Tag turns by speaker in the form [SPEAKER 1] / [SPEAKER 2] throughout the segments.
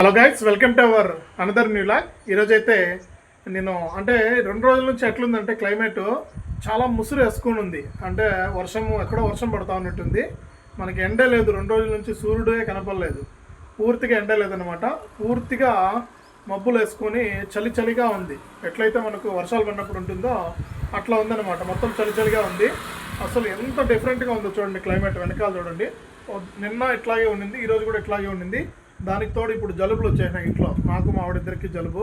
[SPEAKER 1] Hello guides welcome to our another new vlog ఈరోజు అయితే నేను అంటే రెండు రోజుల నుంచి ఎట్లుందంటే క్లైమేట్ చాలా ముసురు వేసుకుని ఉంది అంటే వర్షం ఎక్కడో వర్షం పడతా ఉన్నట్టుంది. మనకి ఎండే లేదు రెండు రోజుల నుంచి సూర్యుడే కనపడలేదు. పూర్తిగా ఎండ లేదనమాట పూర్తిగా మబ్బులు వేసుకొని చలి చలిగా ఉంది. ఎట్లయితే మనకు వర్షాలు పడినప్పుడు ఉంటుందో అట్లా ఉందన్నమాట. మొత్తం చలి చలిగా ఉంది. అసలు ఎంత డిఫరెంట్గా ఉందో చూడండి క్లైమేట్ వెనకాల చూడండి. నిన్న ఇట్లాగే ఉండింది ఈరోజు కూడా ఇట్లాగే ఉండింది. దానికి తోడు ఇప్పుడు జలుబులు వచ్చేసినాయి ఇంట్లో. నాకు మా ఆవిడిద్దరికి జలుబు.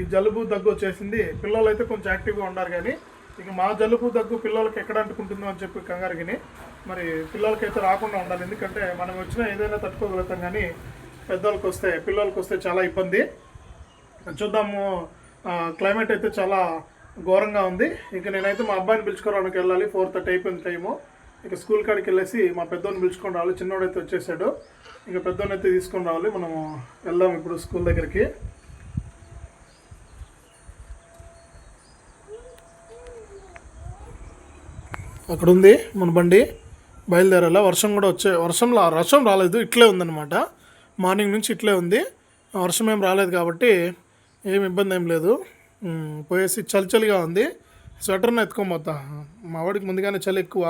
[SPEAKER 1] ఈ జలుబు దగ్గు వచ్చేసింది. పిల్లలు అయితే కొంచెం యాక్టివ్గా ఉన్నారు కానీ ఇక మా జలుబు దగ్గు పిల్లలకి ఎక్కడ అంటుకుంటుందో అని చెప్పి కంగారు కానీ మరి పిల్లలకైతే రాకుండా ఉండాలి. ఎందుకంటే మనం వచ్చినా ఏదైనా తట్టుకోగలుగుతాం కానీ పెద్దవాళ్ళకి వస్తే పిల్లలకి వస్తే చాలా ఇబ్బంది. చూద్దాము క్లైమేట్ అయితే చాలా ఘోరంగా ఉంది. ఇక నేనైతే మా అబ్బాయిని పిలుచుకోవడానికి వెళ్ళాలి. ఫోర్ థర్టీ అయిపోయింది టైము. ఇక స్కూల్ కాడికి వెళ్ళేసి మా పెద్దోని పిలుచుకొని రావాలి. చిన్నోడైతే వచ్చేసాడు. ఇక పెద్దోని అయితే తీసుకొని రావాలి. మనము వెళ్దాం ఇప్పుడు స్కూల్ దగ్గరికి. అక్కడ ఉంది మన బండి. బయలుదేరాల? వర్షం కూడా వచ్చే వర్షంలో వర్షం రాలేదు ఇట్లే ఉందన్నమాట. మార్నింగ్ నుంచి ఇట్లే ఉంది. వర్షం ఏం రాలేదు కాబట్టి ఏం ఇబ్బంది ఏం లేదు. పోయేసి చలి చలిగా ఉంది. స్వెటర్ని ఎత్తుకోబోతా మా వాడికి ముందుగానే చలి ఎక్కువ.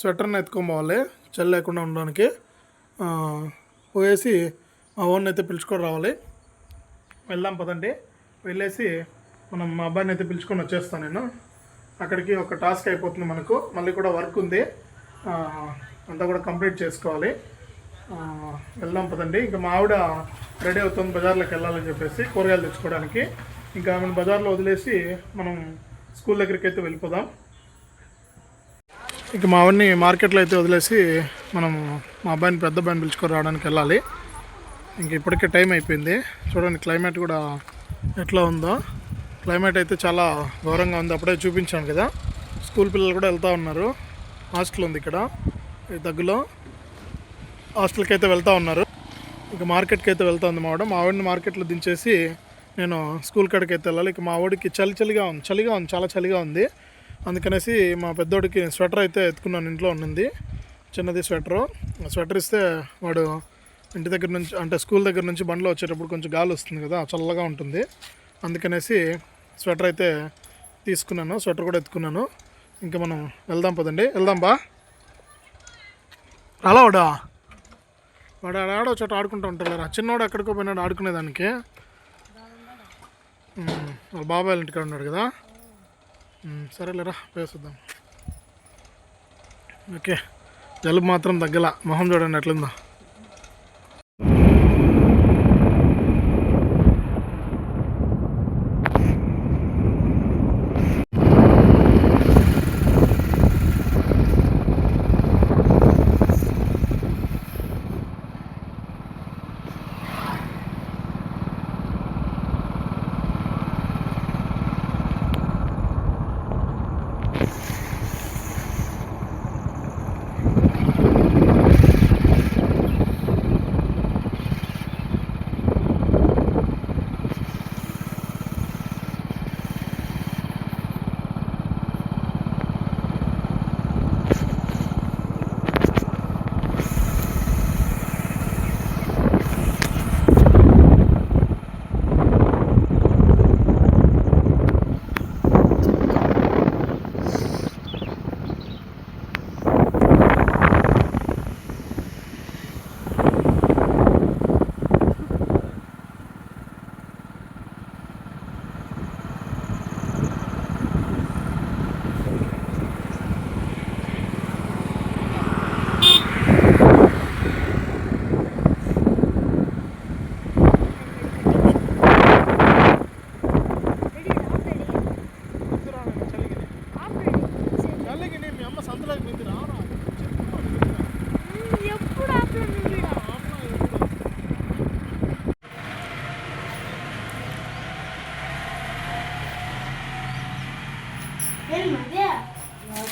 [SPEAKER 1] స్వెటర్ని ఎత్తుకొని పోవాలి. చలి లేకుండా ఉండడానికి. పోయేసి మా ఓన్ అయితే పిలుచుకొని రావాలి. వెళ్దాం పదండి. వెళ్ళేసి మనం మా అబ్బాయిని అయితే పిలుచుకొని వచ్చేస్తాను నేను. అక్కడికి ఒక టాస్క్ అయిపోతుంది మనకు. మళ్ళీ కూడా వర్క్ ఉంది. అంతా కూడా కంప్లీట్ చేసుకోవాలి. వెళ్దాం పదండి. ఇంకా మా ఆవిడ రెడీ అవుతుంది బజార్లోకి వెళ్ళాలని చెప్పేసి కూరగాయలు తెచ్చుకోవడానికి. ఇంకా ఆమెను బజార్లో వదిలేసి మనం స్కూల్ దగ్గరికి అయితే వెళ్ళిపోదాం. ఇక మా అవన్నీ మార్కెట్లో అయితే వదిలేసి మనం మా అబ్బాయిని పెద్ద అబ్బాయిని పిలుచుకొని రావడానికి వెళ్ళాలి. ఇంక ఇప్పటికే టైం అయిపోయింది. చూడండి క్లైమేట్ కూడా ఎట్లా ఉందో. క్లైమేట్ అయితే చాలా ఘోరంగా ఉంది. అప్పుడే చూపించాను కదా. స్కూల్ పిల్లలు కూడా వెళ్తూ ఉన్నారు. హాస్టల్ ఉంది ఇక్కడ. దగ్గులో దగ్గరలో హాస్టల్కి అయితే వెళ్తూ ఉన్నారు. ఇక మార్కెట్కి అయితే వెళ్తా ఉంది మా ఆవిడ మా ఆవిడని మార్కెట్లో దించేసి నేను స్కూల్ కాడికి అయితే వెళ్ళాలి. ఇక మా ఆవిడకి చలి చలిగా ఉంది. చలిగా ఉంది. చాలా చలిగా ఉంది. అందుకనేసి మా పెద్దోడికి స్వెటర్ అయితే ఎత్తుకున్నాను ఇంట్లో ఉన్నింది. చిన్నది స్వెటరు. ఆ స్వెటర్ ఇస్తే వాడు ఇంటి దగ్గర నుంచి అంటే స్కూల్ దగ్గర నుంచి బండ్లో వచ్చేటప్పుడు కొంచెం గాలి వస్తుంది కదా చల్లగా ఉంటుంది. అందుకనేసి స్వెటర్ అయితే తీసుకున్నాను స్వెటర్ కూడా ఎత్తుకున్నాను. ఇంకా మనం వెళ్దాం పదండి. వెళ్దాం బా. అలా వాడా? వాడు ఆడ చోట ఆడుకుంటూ ఉంటారు చిన్నవాడు ఎక్కడికో పోయినాడు ఆడుకునేదానికి. వాళ్ళ బాబాయ్ ఇంటికాడ ఉన్నాడు కదా. సరేలేరా వేసుద్దాం. ఓకే. జలుబు మాత్రం తగ్గల. మొహం చూడండి ఎట్లుందా.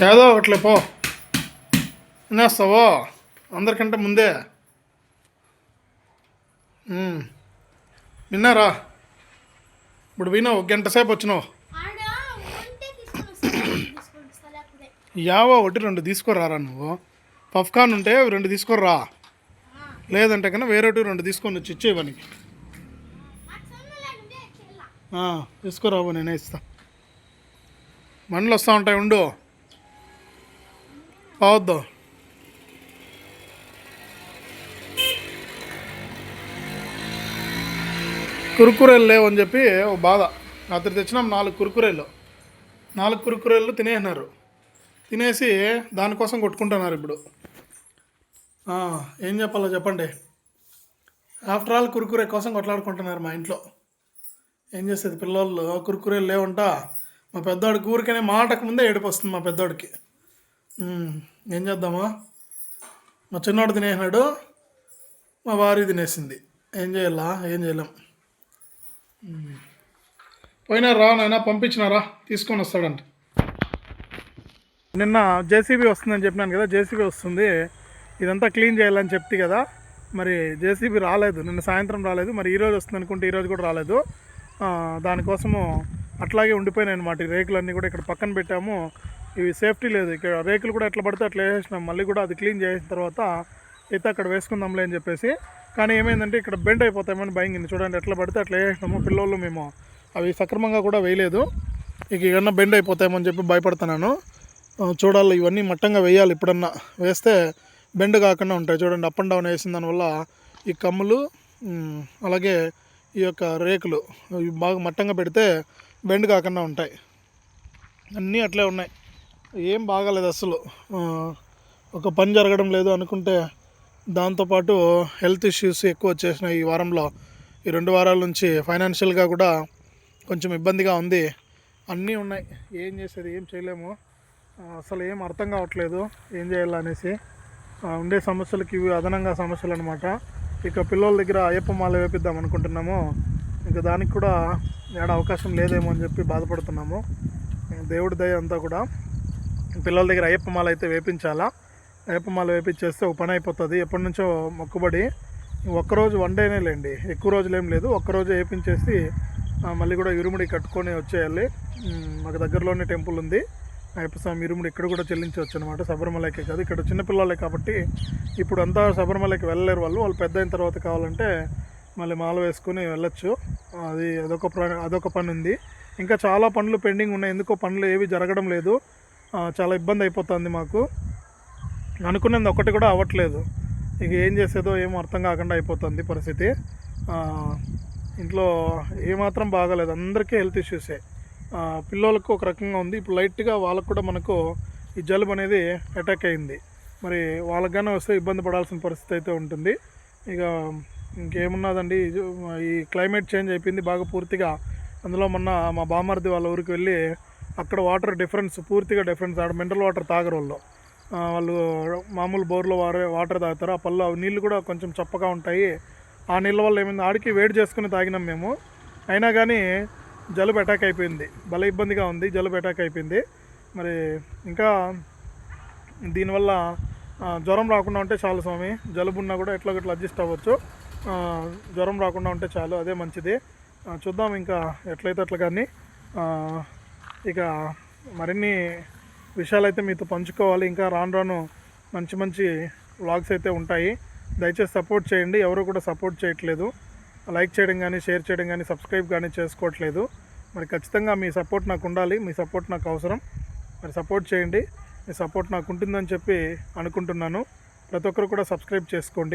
[SPEAKER 1] ఏదో ఒకట్లే పో. తినేస్తావో? అందరికంటే ముందే. విన్నారా? ఇప్పుడు వినావు గంట సేపు వచ్చినావు. యావో ఒకటి రెండు తీసుకురారా నువ్వు? పఫ్కాన్ ఉంటే రెండు తీసుకురా లేదంటే కన్నా వేరేటి రెండు తీసుకొని వచ్చి ఇచ్చేవనికి ఆ, తీసుకురాబో నేనే ఇస్తాను మండలు వస్తూ ఉంటాయి ఉండు. పోవద్దు. కురుకురేలు లేవని చెప్పి ఓ బాధ. రాత్రి తెచ్చినాం నాలుగు కురుకురేలు నాలుగు కురుకురేళ్ళు తినేసినారు తినేసి దానికోసం కొట్టుకుంటున్నారు ఇప్పుడు. ఏం చెప్పాలో చెప్పండి. ఆఫ్టర్ ఆల్ కురుకురే కోసం కొట్లాడుకుంటున్నారు మా ఇంట్లో. ఏం చేసేది పిల్లోళ్ళు? కురుకురేలు లేవంటా? మా పెద్దోడికి ఊరికనే మాటకు ముందే ఏడుపు వస్తుంది మా పెద్దోడికి. ఏం చేద్దామా? మా చిన్నోడు తినేసినాడు మా వారి తినేసింది. ఏం చేయాలా? ఏం చేయలేం. పోయినా రా నాయన పంపించినారా తీసుకొని వస్తాడంట. నిన్న జేసీబీ వస్తుందని చెప్పినాను కదా జేసీబీ వస్తుంది. ఇదంతా క్లీన్ చేయాలని చెప్తే కదా మరి జేసీబీ రాలేదు. నిన్న సాయంత్రం రాలేదు మరి ఈరోజు వస్తుంది అనుకుంటే ఈరోజు కూడా రాలేదు. దానికోసము అట్లాగే ఉండిపోయినాయి అనమాట ఈ రేకులన్నీ కూడా ఇక్కడ పక్కన పెట్టాము. ఇవి సేఫ్టీ లేదు. ఇక్కడ రేకులు కూడా ఎట్లా పడితే అట్లా వేసేసినాం. మళ్ళీ కూడా అది క్లీన్ చేసిన తర్వాత అయితే అక్కడ వేసుకుందాంలే అని చెప్పేసి. కానీ ఏమైందంటే ఇక్కడ బెండ్ అయిపోతామని భయంగింది చూడండి. ఎట్లా పడితే అట్లా వేసేసినాము. పిల్లోళ్ళు మేము. అవి సక్రమంగా కూడా వేయలేదు. ఇక ఏమన్నా బెండ్ అయిపోతామని చెప్పి భయపడుతున్నాను. చూడాలి. ఇవన్నీ మట్టంగా వేయాలి. ఇప్పుడన్నా వేస్తే బెండ్ కాకుండా ఉంటాయి. చూడండి అప్ అండ్ డౌన్ వేసిన దానివల్ల ఈ కమ్ములు అలాగే ఈ యొక్క రేకులు బాగా మట్టంగా పెడితే బెండ్ కాకుండా ఉంటాయి. అన్నీ అట్లే ఉన్నాయి. ఏం బాగాలేదు అసలు. ఒక పని జరగడం లేదు అనుకుంటే దాంతోపాటు హెల్త్ ఇష్యూస్ ఎక్కువ వచ్చేసినాయి ఈ వారంలో. ఈ రెండు వారాల నుంచి ఫైనాన్షియల్గా కూడా కొంచెం ఇబ్బందిగా ఉంది. అన్నీ ఉన్నాయి. ఏం చేసేది ఏం చేయలేము. అసలు ఏం అర్థం కావట్లేదు. ఏం చేయాలనేసి అనేసి. ఉండే సమస్యలకి ఇవి అదనంగా సమస్యలు అనమాట ఇక పిల్లల దగ్గర అయ్యప్ప మాల వేపిద్దాం అనుకుంటున్నాము. ఇంకా దానికి కూడా ఏడ అవకాశం లేదేమో అని చెప్పి బాధపడుతున్నాము. దేవుడి దయ అంతా కూడా పిల్లల దగ్గర అయ్యప్ప మాల అయితే వేపించాలా? అయ్యప్ప మాల వేపించేస్తే ఒక పని అయిపోతుంది. ఎప్పటి నుంచో మొక్కుబడి ఒక్కరోజు వన్ డేనే లేండి. ఎక్కువ రోజులు ఏం లేదు. ఒక్కరోజు వేపించేసి మళ్ళీ కూడా ఇరుముడి కట్టుకొని వచ్చేయాలి. మాకు దగ్గరలోనే టెంపుల్ ఉంది. అయ్యప్ప స్వామి ఇరుముడి ఇక్కడ కూడా చెల్లించవచ్చు అనమాట శబరిమలకే కాదు. ఇక్కడ చిన్నపిల్లలే కాబట్టి ఇప్పుడు అంతా శబరిమలకి వెళ్ళలేరు వాళ్ళు. వాళ్ళు పెద్ద అయిన తర్వాత కావాలంటే మళ్ళీ మాల వేసుకుని వెళ్ళొచ్చు. అది అదొక ప్ర- అదొక పని ఉంది ఇంకా చాలా పనులు పెండింగ్ ఉన్నాయి. ఎందుకో పనులు ఏవి జరగడం లేదు. చాలా ఇబ్బంది అయిపోతుంది మాకు. అనుకున్నది ఒకటి కూడా అవ్వట్లేదు. ఇక ఏం చేసేదో ఏమో అర్థం కాకుండా అయిపోతుంది పరిస్థితి. ఇంట్లో ఏమాత్రం బాగాలేదు. అందరికీ హెల్త్ ఇష్యూసే. పిల్లలకు పిల్లోలకు ఒక రకంగా ఉంది. ఇప్పుడు లైట్గా వాళ్ళకు కూడా మనకు ఈ జలుబు అనేది అటాక్ అయింది. మరి వాళ్ళకైనా వస్తే ఇబ్బంది పడాల్సిన పరిస్థితి అయితే ఉంటుంది. ఇక ఇంకేమున్నదండి? ఈ క్లైమేట్ చేంజ్ అయిపోయింది బాగా పూర్తిగా. అందులో మొన్న మా బామర్ది వాళ్ళ ఊరికి వెళ్ళి అక్కడ వాటర్ డిఫరెన్స్ పూర్తిగా డిఫరెన్స్ ఆడ మినరల్ వాటర్ తాగరు వాళ్ళు. వాళ్ళు మామూలు బోర్లో వారే వాటర్ తాగుతారు. ఆ పళ్ళు నీళ్ళు కూడా కొంచెం చప్పగా ఉంటాయి. ఆ నీళ్ళ వల్ల ఏమైంది? ఆడికి వేడి చేసుకుని తాగినాం మేము. అయినా కానీ జలుబు అటాక్ అయిపోయింది. భలే ఇబ్బందిగా ఉంది జలుబు అటాక్ అయిపోయింది. మరి ఇంకా దీనివల్ల జ్వరం రాకుండా ఉంటే చాలు స్వామి. జలుబు ఉన్నా కూడా ఎట్లా గట్లా అడ్జస్ట్ అవ్వచ్చు. జ్వరం రాకుండా ఉంటే చాలు అదే మంచిది. చూద్దాం ఇంకా ఎట్లయితే అట్లా కానీ ఇక మరిన్ని విషయాలు అయితే మీతో పంచుకోవాలి. ఇంకా రాను రాను మంచి మంచి వ్లాగ్స్ అయితే ఉంటాయి. దయచేసి సపోర్ట్ చేయండి. ఎవరు కూడా సపోర్ట్ చేయట్లేదు. లైక్ చేయడం కానీ షేర్ చేయడం కానీ సబ్స్క్రైబ్ కానీ చేసుకోవట్లేదు. మరి ఖచ్చితంగా మీ సపోర్ట్ నాకు ఉండాలి. మీ సపోర్ట్ నాకు అవసరం. మరి సపోర్ట్ చేయండి. మీ సపోర్ట్ నాకు ఉంటుందని చెప్పి అనుకుంటున్నాను. ప్రతి ఒక్కరు కూడా సబ్స్క్రైబ్ చేసుకోండి.